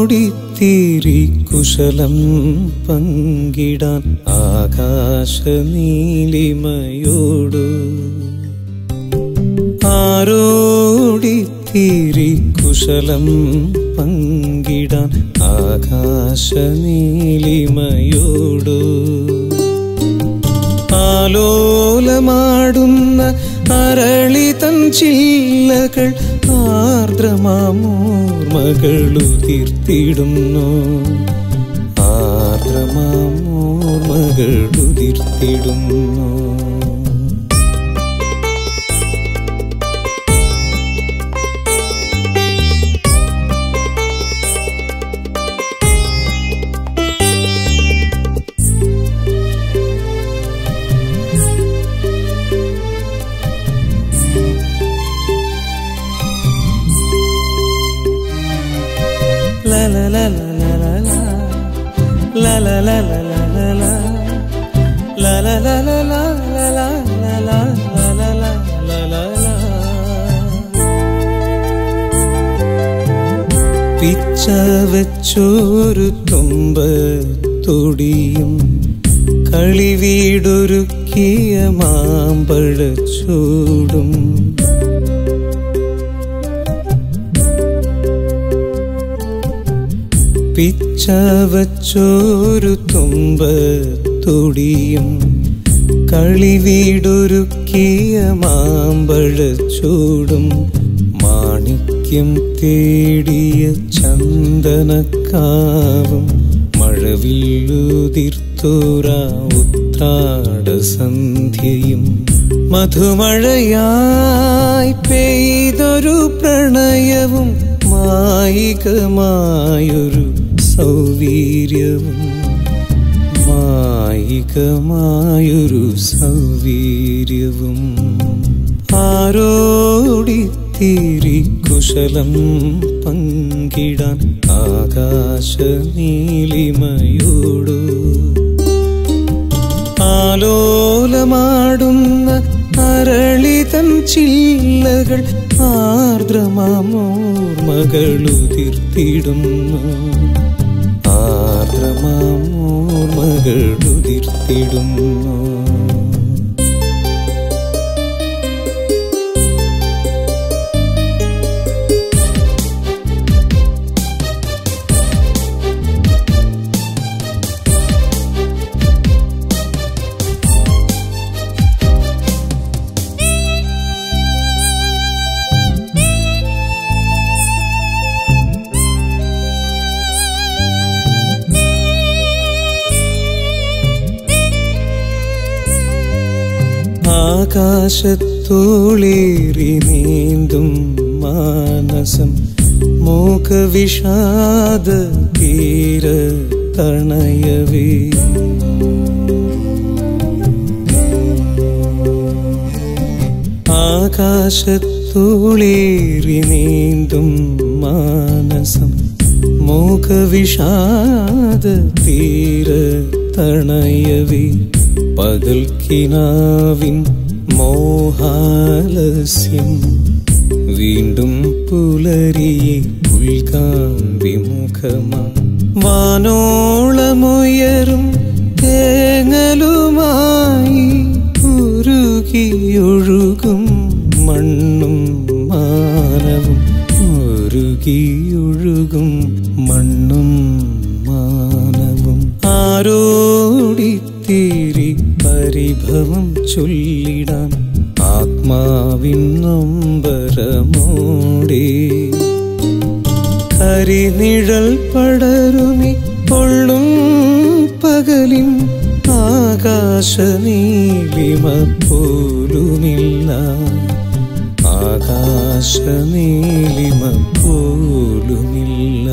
ആരോടിത്തിരി കുശലം പങ്കിടാൻ ആകാശ നീലിമയോടു ആരോടിത്തീരി കുശലം പങ്കിടാൻ ആകാശ നീലിമയോടു ആലോലമാടുന്ന അരളിതൻ ചില്ലകൾ ആർദ്രമാമോർമകളുതിർത്തിടുന്നു ആർദ്രമാമോർമകളുതിർത്തിടുന്നു പിച്ച വെച്ചോരു തുമ്പത്തൊടിയും കളിവീടൊരുക്കിയ മാമ്പഴച്ചൂടും പിച്ച തുമ്പ തുടിയും കളിവീടൊരുക്കിയ മാമ്പഴച്ചൂടും മാണിക്യം തേടിയ ചന്ദനക്കാവും മഴവില്ലുതിർത്തോരാ ഉത്രാടസന്ധ്യയും മധുമഴയായി പെയ്തൊരു പ്രണയവും മായികമായൊരു സൗവീര്യവും മായികമായൊരു സൗവീര്യവും. ആരോടിത്തിരി കുശലം പങ്കിടാൻ ആകാശ നീലിമയോടു ആലോലമാടുന്ന അരളിതൻ ചില്ലകൾ ആർദ്രമാമോർമകളുതിർത്തിടുന്നു കേടുതിർത്തിടുന്നു ആകാശത്തോളേറി നീന്തും മാനസം മൂകവിഷാദ തീര തണയവേ ആകാശത്തോളേറി നീന്തും മാനസം മൂകവിഷാദ തീര തണയവേ പകൽക്കിനാവിൻ മോഹാലസ്യം വീണ്ടും പുലരിയെ പുൽകാൻ വിമുഖമാ വാനോളമുയരും തേങ്ങലുമായി ഉരുകിയൊഴുകും മണ്ണും മാനവും. ഉരുകിയൊഴുകും മണ്ണും മാനവും. ആരോടിത്തിരി പരിഭവം ചൊല്ലിടാൻ ആത്മാവിൻ നൊമ്പരമോടെ. കരിനിഴൽ പടരുമി കൊള്ളും പകലിൻ ആകാശനീലിമ പോലുമില്ല ആകാശനീലിമ പോലുമില്ല